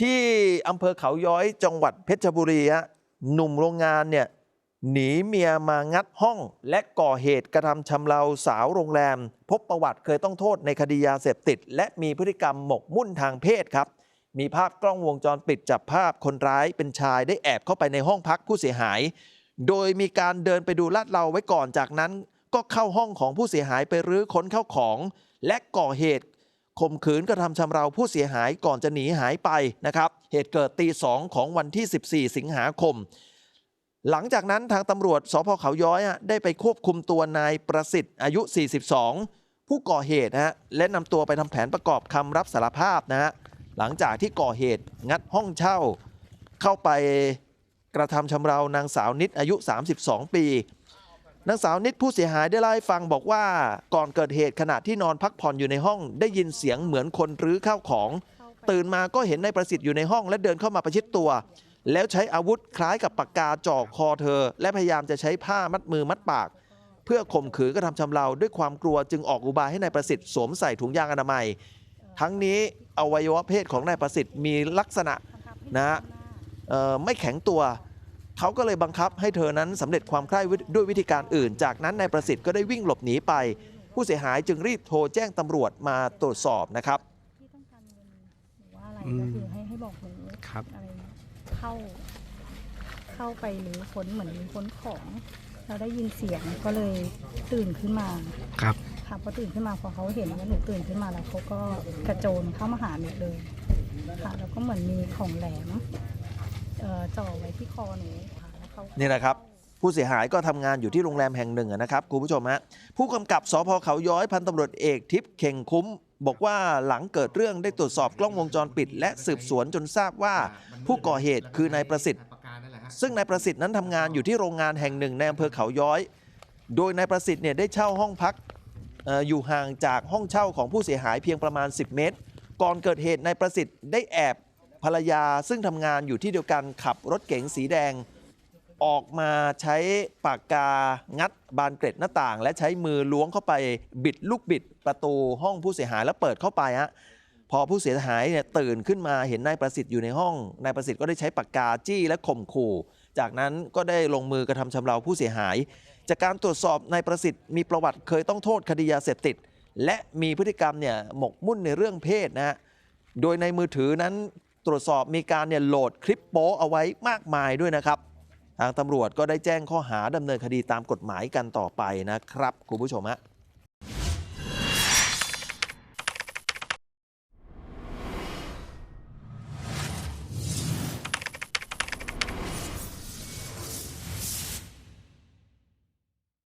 ที่อำเภอเขาย้อยจังหวัดเพชรบุรีฮะหนุ่มโรงงานเนี่ยหนีเมียมางัดห้อง และก่อเหตุกระทำชำเราสาวโรงแรม พบประวัติเคยต้องโทษในคดียาเสพติด และมีพฤติกรรมหมกมุ่นทางเพศครับ มีภาพกล้องวงจรปิดจับภาพคนร้ายเป็นชายได้แอบเข้าไปในห้องพักผู้เสียหาย โดยมีการเดินไปดูลาดเราไว้ก่อนจากนั้น ก็เข้าห้องของผู้เสียหายไปรื้อค้นเข้าของ และก่อเหตุ ข่มขืนกระทำชำเราผู้เสียหายก่อนจะหนีหายไปนะครับ เหตุเกิดตีสองของวันที่ 14 สิงหาคม หลังจากนั้นทางตำรวจสพเขาย้อยได้ไปควบคุมตัวนายประสิทธิ์อายุ 42 ผู้ก่อเหตุนะฮะและนำตัวไปทำแผนประกอบคำรับสารภาพนะฮะหลังจากที่ก่อเหตุงัดห้องเช่า เข้าไปกระทำชำเรานางสาวนิดอายุ 32 ปี นางสาวนิดผู้เสียหายได้เล่าให้ฟังบอกว่าก่อนเกิดเหตุขณะที่นอนพักผ่อนอยู่ในห้อง ได้ยินเสียงเหมือนคนรื้อข้าวของ ตื่นมาก็เห็นนายประสิทธิ์อยู่ในห้องและเดินเข้ามาประชิดตัว แล้วใช้อาวุธคล้ายกับปากกาจ่อคอเธอ และพยายามจะใช้ผ้ามัดมือมัดปาก เพื่อข่มขืนกระทำชำเราด้วยความกลัวจึงออกอุบายให้นายประสิทธิ์สวมใส่ถุงยางอนามัย ทั้งนี้อวัยวะเพศของนายประสิทธิ์มีลักษณะนะไม่แข็งตัว เขาก็เลยบังคับให้เธอนั้นสำเร็จความใคร่ด้วยวิธีการอื่น จากนั้นนายประสิทธิ์ก็ได้วิ่งหลบหนีไป ผู้เสียหายจึงรีบโทรแจ้งตำรวจมาตรวจสอบนะครับที่ต้องการเงินหรือว่าอะไรอืมก็คือให้ให้บอกหนูครับอะไรเงี้ยเข้าเข้าไปหรือค้นเหมือนมีค้นของ เราได้ยินเสียงก็เลยตื่นขึ้นมาครับค่ะพอตื่นขึ้นมาพอเขาเห็นว่าหนูตื่นขึ้นมาแล้วเขาก็กระโจนเข้ามาหาหนูเลยค่ะแล้วก็เหมือนมีของแหลมเอ่อจ่อไว้ที่คอหนูค่ะแล้วเขานี่นะครับ ผู้เสียหายก็ทำงานอยู่ที่โรงแรมแห่งหนึ่งอะนะครับคุณผู้ชมฮะผู้กำกับสพเขาย้อยพันตำรวจเอกทิพย์เข่งคุ้ม บอกว่าหลังเกิดเรื่องได้ตรวจสอบกล้องวงจรปิด และสืบสวนจนทราบว่า ผู้ก่อเหตุคือนายประสิทธิ์ ซึ่งนายประสิทธิ์นั้นทำงานอยู่ที่โรงงานแห่งหนึ่งในอำเภอเขาย้อย โดยนายประสิทธิ์เนี่ยได้เช่าห้องพักเอออยู่ห่างจากห้องเช่าของผู้เสียหายเพียงประมาณ 10 เมตร ก่อนเกิดเหตุนายประสิทธิ์ได้แอบ ภรรยาซึ่งทำงานอยู่ที่เดียวกันขับรถเก๋งสีแดง ออกมาใช้ปากกางัดบานเกร็ดหน้าต่าง และใช้มือล้วงเข้าไปบิดลูกบิดประตูห้องผู้เสียหายแล้วเปิดเข้าไปฮะพอผู้เสียหายเนี่ยตื่นขึ้นมาเห็นนายประสิทธิ์อยู่ในห้องนายประสิทธิ์ก็ได้ใช้ปากกาจี้และข่มขู่ จากนั้นก็ได้ลงมือกระทำชำเราผู้เสียหาย จากการตรวจสอบนายประสิทธิ์มีประวัติเคยต้องโทษคดียาเสพติด และมีพฤติกรรมเนี่ยหมกมุ่นในเรื่องเพศนะฮะโดยในมือถือนั้น ตรวจสอบมีการเนี่ยโหลดคลิปโป๊เอาไว้มากมายด้วยนะครับ ทางตำรวจก็ได้แจ้งข้อหาดำเนินคดีตามกฎหมายกันต่อไปนะครับคุณผู้ชมฮะ